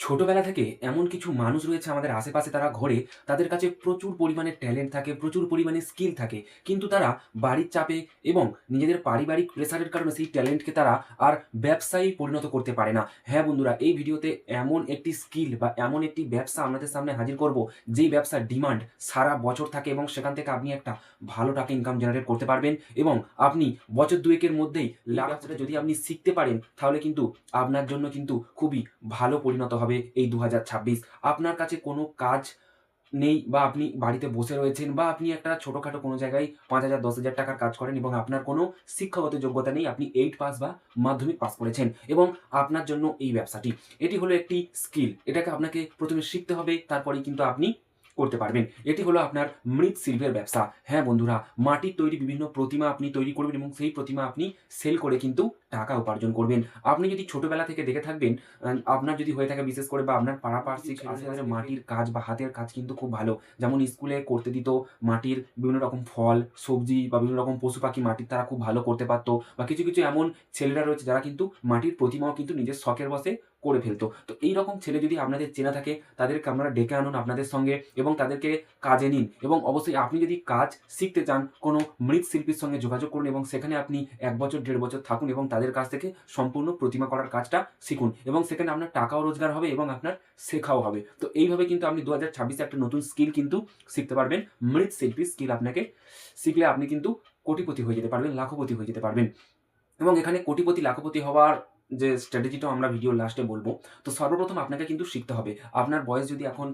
ছোটবেলা থেকে এমন কিছু মানুষ রয়েছে আমাদের আশেপাশে তারা ঘোরে, তাদের কাছে প্রচুর পরিমাণে ট্যালেন্ট থাকে, প্রচুর পরিমাণে স্কিল থাকে। কিন্তু তারা বাড়ির চাপে এবং নিজেদের পারিবারিক প্রেসারের কারণে সেই ট্যালেন্টকে তারা আর ব্যবসায়ী পরিণত করতে পারে না। হ্যাঁ বন্ধুরা, এই ভিডিওতে এমন একটি স্কিল বা এমন একটি ব্যবসা আপনাদের সামনে হাজির করব, যেই ব্যবসার ডিমান্ড সারা বছর থাকে এবং সেখান থেকে আপনি একটা ভালো টাকা ইনকাম জেনারেট করতে পারবেন এবং আপনি বছর দুয়েকের মধ্যেই লাভ যদি আপনি শিখতে পারেন, তাহলে কিন্তু আপনার জন্য কিন্তু খুবই ভালো পরিণত হবে। এই দু হাজার ছাব্বিশ। আপনার কাছে কোনো কাজ নেই বা আপনি বাড়িতে বসে রয়েছেন বা আপনি একটা ছোটোখাটো কোনো জায়গায় পাঁচ হাজার, দশ হাজার টাকার কাজ করেন এবং আপনার কোনো শিক্ষাগত যোগ্যতা নেই, আপনি এইট পাস বা মাধ্যমিক পাস করেছেন এবং আপনার জন্য এই ব্যবসাটি। এটি হলো একটি স্কিল এটাকে আপনাকে প্রথমে শিখতে হবে, তারপরেই কিন্তু আপনি করতে পারবেন। এটি হলো আপনার মৃৎশিল্পের ব্যবসা। হ্যাঁ বন্ধুরা, মাটির তৈরি বিভিন্ন প্রতিমা আপনি তৈরি করবেন এবং সেই প্রতিমা আপনি সেল করে কিন্তু টাকা উপার্জন করবেন। আপনি যদি ছোটবেলা থেকে দেখে থাকবেন আপনার যদি হয়ে থাকে বিশেষ করে বা আপনার পাড়াপাড়শি আশেপাশে মাটির কাজ বা হাতের কাজ কিন্তু খুব ভালো। যেমন স্কুলে করতে দিত মাটির বিভিন্ন রকম ফল সবজি বা বিভিন্ন রকম পশু পাখি মাটির তারা খুব ভালো করতে পারতো বা কিছু কিছু এমন ছেলেরা রয়েছে যারা কিন্তু মাটির প্রতিমাও কিন্তু নিজের শখের বসে করে ফেলতো। তো এই রকম ছেলে যদি আপনাদের চেনা থাকে তাদেরকে আপনারা ডেকে আনুন আপনাদের সঙ্গে এবং তাদেরকে কাজে নিন এবং অবশ্যই আপনি যদি কাজ শিখতে চান কোনো মৃৎশিল্পীর সঙ্গে যোগাযোগ করুন এবং সেখানে আপনি এক বছর দেড় বছর থাকুন এবং তাদের কাছ থেকে সম্পূর্ণ প্রতিমা করার কাজটা শিখুন এবং সেখানে আপনার টাকাও রোজগার হবে এবং আপনার শেখাও হবে। তো এইভাবে কিন্তু আপনি দু হাজার ছাব্বিশে একটা নতুন স্কিল কিন্তু শিখতে পারবেন। মৃৎশিল্পীর স্কিল আপনাকে শিখলে আপনি কিন্তু কোটিপতি হয়ে যেতে পারবেন, লাখপতি হয়ে যেতে পারবেন। এবং এখানে কোটিপতি, লাখপতি হওয়ার যে স্ট্র্যাটেজিটাও আমরা ভিডিও লাস্টে বলব। তো সর্বপ্রথম আপনাকে কিন্তু শিখতে হবে। আপনার বয়স যদি এখন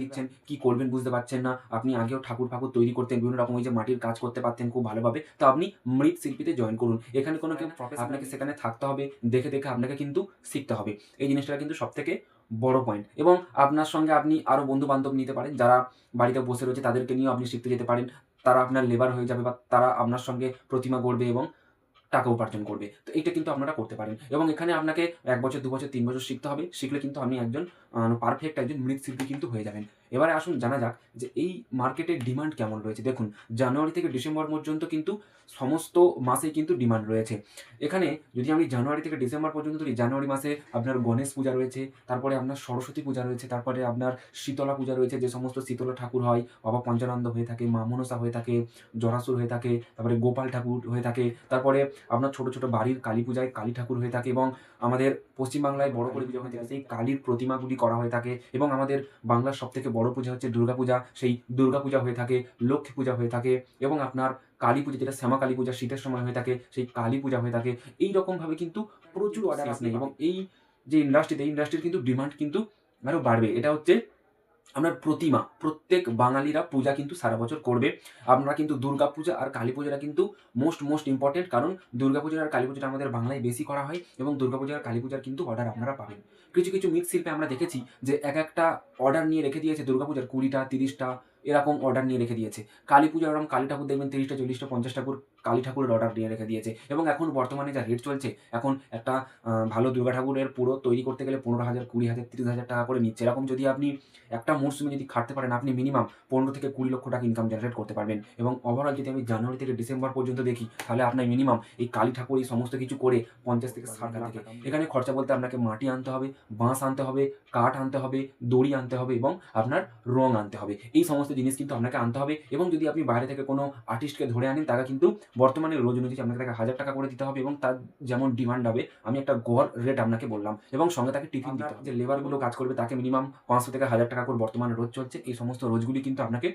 দিচ্ছেন কি করবেন বুঝতে পারছেন না আপনি আগেও ঠাকুর ফাকুর তৈরি করতেন বিভিন্ন রকম ওই যে মাটির কাজ করতে পারতেন খুব ভালোভাবে তো আপনি মৃৎশিল্পীতে জয়েন করুন। এখানে কোনো কেউ আপনাকে সেখানে থাকতে হবে দেখে দেখে আপনাকে কিন্তু শিখতে হবে। এই জিনিসটা কিন্তু সব থেকে বড় পয়েন্ট এবং আপনার সঙ্গে আপনি আরও বন্ধু বান্ধব নিতে পারেন যারা বাড়িতে বসে রয়েছে তাদেরকে নিয়েও আপনি শিখতে যেতে পারেন। তারা আপনার লেবার হয়ে যাবে বা তারা আপনার সঙ্গে প্রতিমা গড়বে এবং টাকা উপার্জন করবে। তো এটা কিন্তু আপনারা করতে পারেন। এবং এখানে আপনাকে এক বছর, দু বছর, তিন বছর শিখতে হবে। শিখলে কিন্তু আপনি একজন পারফেক্ট একজন মৃৎশিল্পী কিন্তু হয়ে যাবেন। এবারে আসুন, জানা যাক যে এই মার্কেটের ডিমান্ড কেমন রয়েছে। দেখুন, জানুয়ারি থেকে ডিসেম্বর পর্যন্ত কিন্তু সমস্ত মাসেই কিন্তু ডিমান্ড রয়েছে। এখানে যদি আমি জানুয়ারি থেকে ডিসেম্বর পর্যন্ত ধরি জানুয়ারি মাসে আপনার গণেশ পূজা রয়েছে, তারপরে আপনার সরস্বতী পূজা রয়েছে, তারপরে আপনার শীতলা পূজা রয়েছে, যে সমস্ত শীতলা ঠাকুর হয়, বাবা পঞ্চানন্দ হয়ে থাকে, মা মনসা হয়ে থাকে, জরাসুর হয়ে থাকে, তারপরে গোপাল ঠাকুর হয়ে থাকে, তারপরে আপনার ছোট ছোট বাড়ির কালী পূজায় কালী ঠাকুর হয়ে থাকে এবং আমাদের পশ্চিমবাংলায় বড় করে পুজো হয়ে থাকে, সেই কালীর প্রতিমাগুলি করা হয়ে থাকে এবং আমাদের বাংলার সব থেকে বড় পূজা হচ্ছে দুর্গাপূজা সেই দুর্গাপূজা হয়ে থাকে লক্ষ্মী পূজা হয়ে থাকে এবং আপনার কালী পূজা যেটা শ্যামা কালী পূজা শীতের সময় হয়ে থাকে সেই কালী পূজা হয়ে থাকে। এই রকমভাবে কিন্তু প্রচুর অর্ডার আসে। এবং এই যে ইন্ডাস্ট্রিতে এই ইন্ডাস্ট্রির কিন্তু ডিমান্ড কিন্তু আরও বাড়বে। এটা হচ্ছে আপনার প্রতিমা, প্রত্যেক বাঙালিরা পূজা কিন্তু সারা বছর করবে। আপনারা কিন্তু দুর্গা পূজা আর কালী পূজাটা কিন্তু মোস্ট মোস্ট ইম্পর্টেন্ট কারণ দুর্গা পূজা আর কালী পূজাটা আমাদের বাংলায় বেশি করা হয় এবং দুর্গা পূজা আর কালী পূজার কিন্তু অর্ডার আপনারা পাবেন। কিছু কিছু মৃৎশিল্পে আমরা দেখেছি যে এক একটা অর্ডার নিয়ে রেখে দিয়েছে দুর্গা পূজার কুড়িটা, তিরিশটা এরকম অর্ডার নিয়ে রেখে দিয়েছে। কালী পুজো এরকম কালী ঠাকুর দেখবেন তিরিশটা, চল্লিশটা, পঞ্চাশ ঠাকুর কালী ঠাকুরের অর্ডার নিয়ে রেখে দিয়েছে। এবং এখন বর্তমানে যা রেট চলছে, এখন একটা ভালো দুর্গা ঠাকুরের পুরো তৈরি করতে গেলে পনেরো হাজার, কুড়ি হাজার, তিরিশ হাজার টাকা করে নিচ্ছে। এরকম যদি আপনি একটা মরশুমে যদি খাটতে পারেন, আপনি মিনিমাম পনেরো থেকে কুড়ি লক্ষ টাকা ইনকাম জেনারেট করতে পারবেন। এবং ওভারঅল যদি আমি জানুয়ারি থেকে ডিসেম্বর পর্যন্ত দেখি, তাহলে আপনার মিনিমাম এই কালী ঠাকুর, এই সমস্ত কিছু করে পঞ্চাশ থেকে ষাট লাখ টাকা। এখানে খরচা বলতে আপনাকে মাটি আনতে হবে, বাঁশ আনতে হবে, কাঠ আনতে হবে, দড়ি আনতে হবে এবং আপনার রং আনতে হবে। এই সমস্ত জিনিস কিন্তু আপনাকে আনতে হবে এবং যদি আপনি বাইরে থেকে কোনো আর্টিস্টকে ধরে আনেন, তারা কিন্তু বর্তমানে রোজ অনুযায়ী আপনাকে তাকে হাজার টাকা করে দিতে হবে এবং তার যেমন ডিমান্ড হবে, আমি একটা গড় রেট আপনাকে বললাম এবং সঙ্গে তাকে টিফিন দিতে হবে। যে লেবারগুলো কাজ করবে, তাকে মিনিমাম পাঁচশো থেকে হাজার টাকা করে বর্তমানে রোজ চলছে, এই সমস্ত রোজগুলি কিন্তু আপনাকে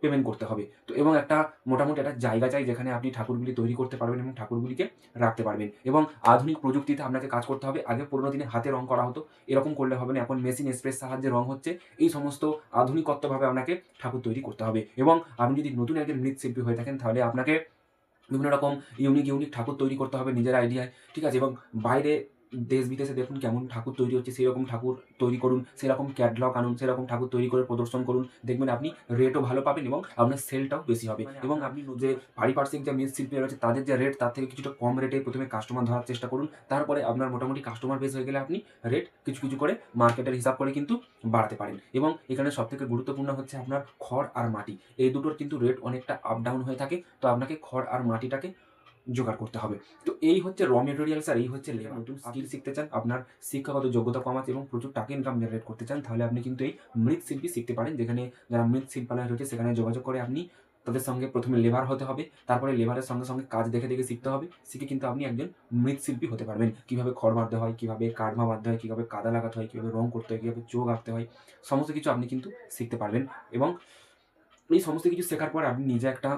পেমেন্ট করতে হবে। তো এবং একটা মোটামুটি একটা জায়গা চাই যেখানে আপনি ঠাকুরগুলি তৈরি করতে পারবেন এবং ঠাকুরগুলিকে রাখতে পারবেন। এবং আধুনিক প্রযুক্তিতে আপনাকে কাজ করতে হবে। আগে পুরোনো দিনে হাতে রং করা হতো। এরকম করলে হবে না। এখন মেশিন স্প্রেস সাহায্যে রং হচ্ছে। এই সমস্ত আধুনিকত্বভাবে আপনাকে ঠাকুর তৈরি করতে হবে। এবং আপনি যদি নতুন একজন মৃৎশিল্পী হয়ে থাকেন, তাহলে আপনাকে বিভিন্ন রকম ইউনিক ইউনিক ঠাকুর তৈরি করতে হবে নিজের আইডিয়ায় ঠিক আছে? এবং বাইরে দেশ বিদেশে দেখুন কেমন ঠাকুর তৈরি হচ্ছে সেই রকম ঠাকুর তৈরি করুন সেরকম ক্যাটলগ আনুন সেরকম ঠাকুর তৈরি করে প্রদর্শন করুন দেখবেন আপনি রেটও ভালো পাবেন এবং আপনার সেলটাও বেশি হবে। এবং আপনি যে পারিপার্শ্বিক যে মৃৎশিল্পী রয়েছে তাদের যে রেট তার থেকে কিছুটা কম রেটে প্রথমে কাস্টমার ধরার চেষ্টা করুন তারপরে আপনার মোটামুটি কাস্টমার বেস হয়ে গেলে আপনি রেট কিছু কিছু করে মার্কেটের হিসাব করে কিন্তু বাড়াতে পারেন। এবং এখানে সবথেকে গুরুত্বপূর্ণ হচ্ছে আপনার খড় আর মাটি এই দুটোর কিন্তু রেট অনেকটা আপ ডাউন হয়ে থাকে তো আপনাকে খড় আর মাটিটাকে জোগাড় করতে হবে। তো এই হচ্ছে র মেটেরিয়ালস আর এই হচ্ছে লেবার নতুন স্কিল শিখতে চান, আপনার শিক্ষাগত যোগ্যতা কমাতে এবং প্রচুর টাকা ইনকাম জেনারেট করতে চান, তাহলে আপনি কিন্তু এই মৃৎশিল্পী শিখতে পারেন, যেখানে যারা মৃৎশিল্পালয় রয়েছে সেখানে যোগাযোগ করে আপনি তাদের সঙ্গে প্রথমে লেবার হতে হবে, তারপরে লেবারের সঙ্গে সঙ্গে কাজ দেখে দেখে শিখতে হবে, শিখে কিন্তু আপনি একজন মৃৎশিল্পী হতে পারবেন। কীভাবে খড় বাঁধতে হয়, কীভাবে কাঠমা বাঁধতে হয়, কীভাবে কাদা লাগাতে হয়, কীভাবে রং করতে হয়, কীভাবে চোখ আঁকতে হয়, সমস্ত কিছু আপনি কিন্তু শিখতে পারবেন। এবং এই সমস্ত কিছু শেখার পর আপনি নিজে একটা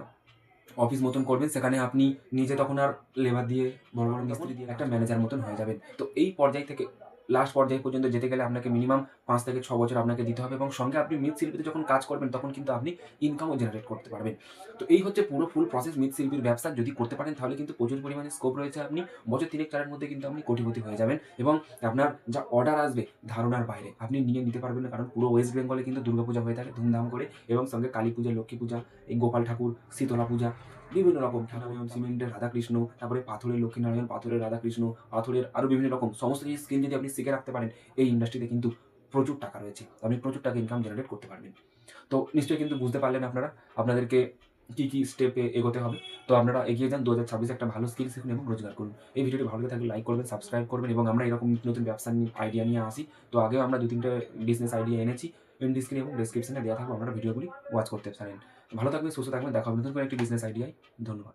অফিস মতন করবেন, সেখানে আপনি নিজে তখন আর লেবার দিয়ে বড় বড় মিস্ত্রি দিয়ে একটা ম্যানেজার মতন হয়ে যাবেন। তো এই পর্যায় থেকে লাস্ট পর্যায়ে পর্যন্ত যেতে গেলে আপনাকে মিনিমাম পাঁচ থেকে ছ বছর আপনাকে দিতে হবে এবং সঙ্গে আপনি মৃৎশিল্পীতে যখন কাজ করবেন তখন কিন্তু আপনি ইনকামও জেনারেট করতে পারবেন। তো এই হচ্ছে পুরো ফুল প্রসেস মৃৎশিল্পীর ব্যবসা। যদি করতে পারেন তাহলে কিন্তু প্রচুর পরিমাণে স্কোপ রয়েছে আপনি। বছর তিনেক চারের মধ্যে কিন্তু আপনি কোটিপতি হয়ে যাবেন এবং আপনার যা অর্ডার আসবে ধারণার বাইরে আপনি নিয়ে নিতে পারবেন না কারণ পুরো ওয়েস্ট বেঙ্গলে কিন্তু দুর্গাপূজা হয়ে থাকে ধুমধাম করে এবং সঙ্গে কালী পূজা, লক্ষ্মী পূজা, এই গোপাল ঠাকুর, শীতলা পূজা বিভিন্ন রকম ঠাকুর সিমেন্টের রাধাকৃষ্ণ, তারপরে পাথরের লক্ষ্মীনারায়ণ, পাথরের রাধাকৃষ্ণ, পাথরের আরও বিভিন্ন রকম, সমস্ত কিছু স্কিল যদি আপনি শিখে রাখতে পারেন, এই ইন্ডাস্ট্রিতে কিন্তু প্রচুর টাকা রয়েছে। আপনি প্রচুর টাকা ইনকাম জেনারেট করতে পারবেন। তো নিশ্চয়ই কিন্তু বুঝতে পারলেন আপনারা, আপনাদেরকে কী কী স্টেপে এগোতে হবে। তো আপনারা এগিয়ে যান দু হাজার ছাব্বিশে একটা ভালো স্কিল শিখুন এবং রোজগার করুন। এই ভিডিওটি ভালো লাগে থাকলে লাইক করবেন সাবস্ক্রাইব করবেন এবং আমরা এরকম নতুন ব্যবসা নিয়ে আইডিয়া নিয়ে আসি। তো আগেও আমরা দু তিনটে বিজনেস আইডিয়া এনেছি ইন এবং ডিসক্রিপশনে দেওয়া থাকবে, আপনারা ভিডিওগুলি ওয়াচ করতে পারেন। ভালো থাকবেন সুস্থ থাকবেন দেখা হবে নতুন করে একটি বিজনেস আইডিয়ায় ধন্যবাদ।